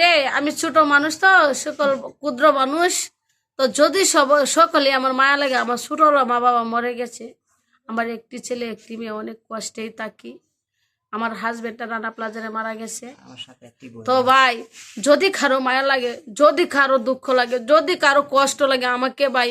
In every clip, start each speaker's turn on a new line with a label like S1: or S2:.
S1: রে, আমি ছোট মানুষ তো, সকল ক্ষুদ্র মানুষ। তো যদি সব, সকলে আমার মায়া লাগে, আমার ছোটরা মা বাবা মরে গেছে, আমার একটি ছেলে, একটি মেয়ে, অনেক কষ্টেই থাকি। আমার হাজবেন্ডটা রানা প্লাজারে মারা গেছে। তো ভাই যদি কারও মায়া লাগে যদি কারও দুঃখ লাগে যদি কারও কষ্ট লাগে আমাকে ভাই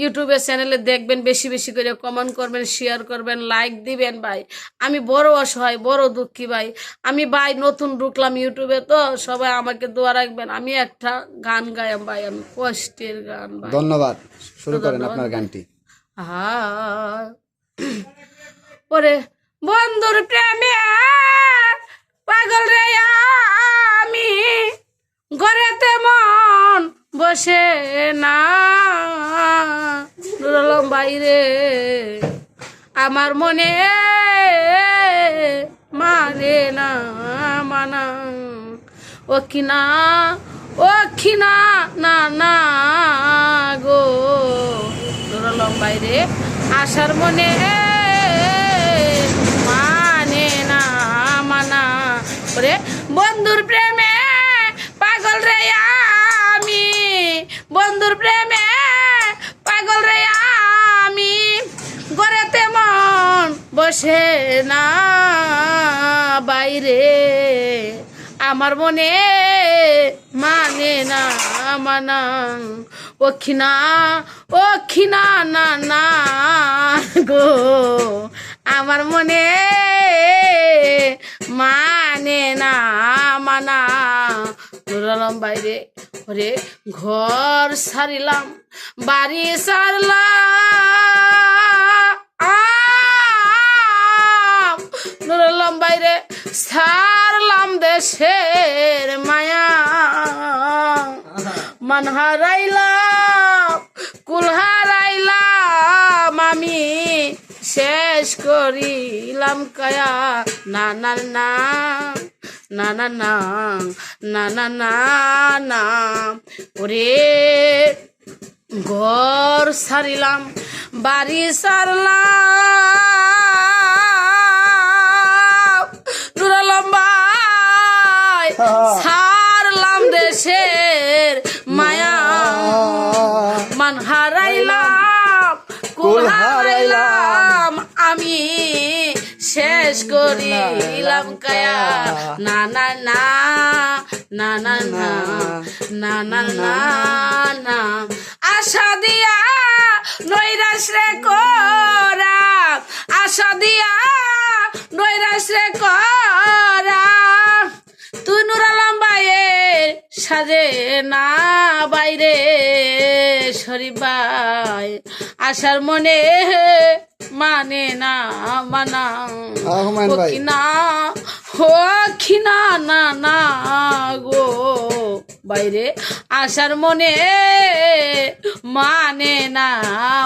S1: ইউটিউবে চ্যানেলে দেখবেন বেশি বেশি করে কমেন্ট করবেন শেয়ার করবেন লাইক দিবেন ভাই। আমি বড় অসহায় বড় দুঃখী ভাই। আমি ভাই নতুন ঢুকলাম ইউটিউবে তো সবাই আমাকে দোয়া রাখবেন। আমি একটা গান গায়াম ভাই আমি কষ্টের গান ভাই।
S2: ধন্যবাদ। শুরু করেন আপনার গানটি।
S1: হায়। ওরে বন্ধুর প্রেমে পাগল রে আমি। ঘরেতে মন বসে না। বাইরে আমার মনে মানে না, মানা। ও কিনা, ও খিনা না না গো। নুরলম বাইরে আসার মানে ওরে বন্ধুর প্রেমে পাগল রে আমি। বন্ধুর প্রেমে পাগল রে আমি। গড়েতে মন বসে না বাইরে। আমার মনে মানে না মানা। ওখিনা ওখিনা না না গো। আমার মানে মানা নুরালাম বাইরে, ওরে ঘর সারিলাম, বাড়ি সারলাম। নুরালাম বাইরে, সারলাম দেশের মায়া। মান হারাইলাম, কুল হারাইলাম, আমি শেষ করিলাম কায়া। না না না না না না না না না না। ওরে ঘর সারিলাম বাড়ি সারলাম। দুরালম্বাই শেষ করিলাম কায়া না না না না না না না না না না আশা দিয়া নৈরাশ রে করা আশা দিয়া নৈরাশ রে করা তুই নুরালাম বাইয়ের সাজে না বাইরে শরীফাই আশার মনে মানে না মানা।
S2: ভাই।
S1: কিনা খিনা না না গো। বাইরে আশার মনে মানে না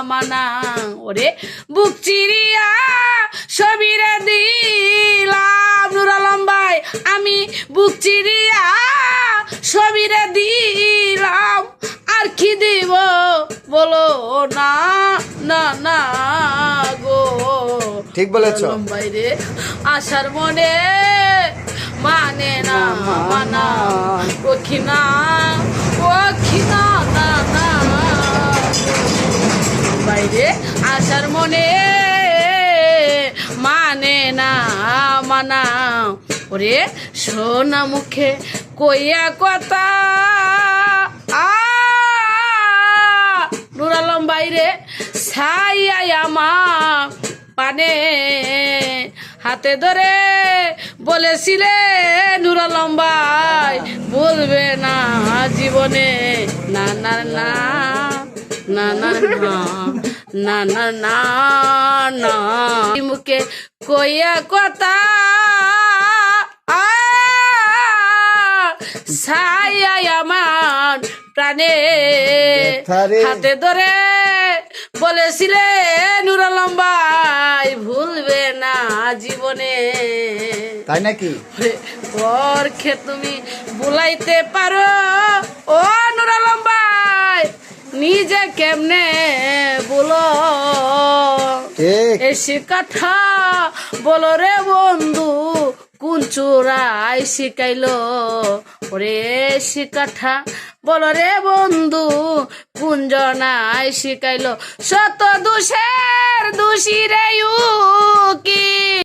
S1: মানা। ওরে বুক চিরিয়া সবিরে দিলাম। নুর আলম ভাই আমি বুক চিরিয়া সবিরে দিলাম। আর কি দিব বলো না না না।
S2: ঠিক বলেছ।
S1: বাইরে আসার মনে মানে না, মানা। ওখিনা ওখিনা না না। বাইরে আসার মনে মানে না, মানা। ওরে সোনা মুখে কইয়া কথা। নুরালম বাইরে ছাইয়াই আমার পানে হাতে ধরে বলেছিলে নুরালম ভাই বলবে না জীবনে। না না না না না না না না না না। মুখে কইয়া কথা আ ছায়াই আমার প্রাণে। হাতে ধরে বলেছিলে নুরালম ভাই ভুলবে না জীবনে।
S2: তাই নাকি?
S1: খে তুমি বুলাইতে পারো। ও নুরালম ভাই নিজে কেমনে বলো? এসে কথা বলো রে বন্ধু কোন চোরাই শিখাইলো ওরে শিকাঠা বলো রে বন্ধু কুঞ্জনাই শিখাইলো শত দোষের দোষী রে কি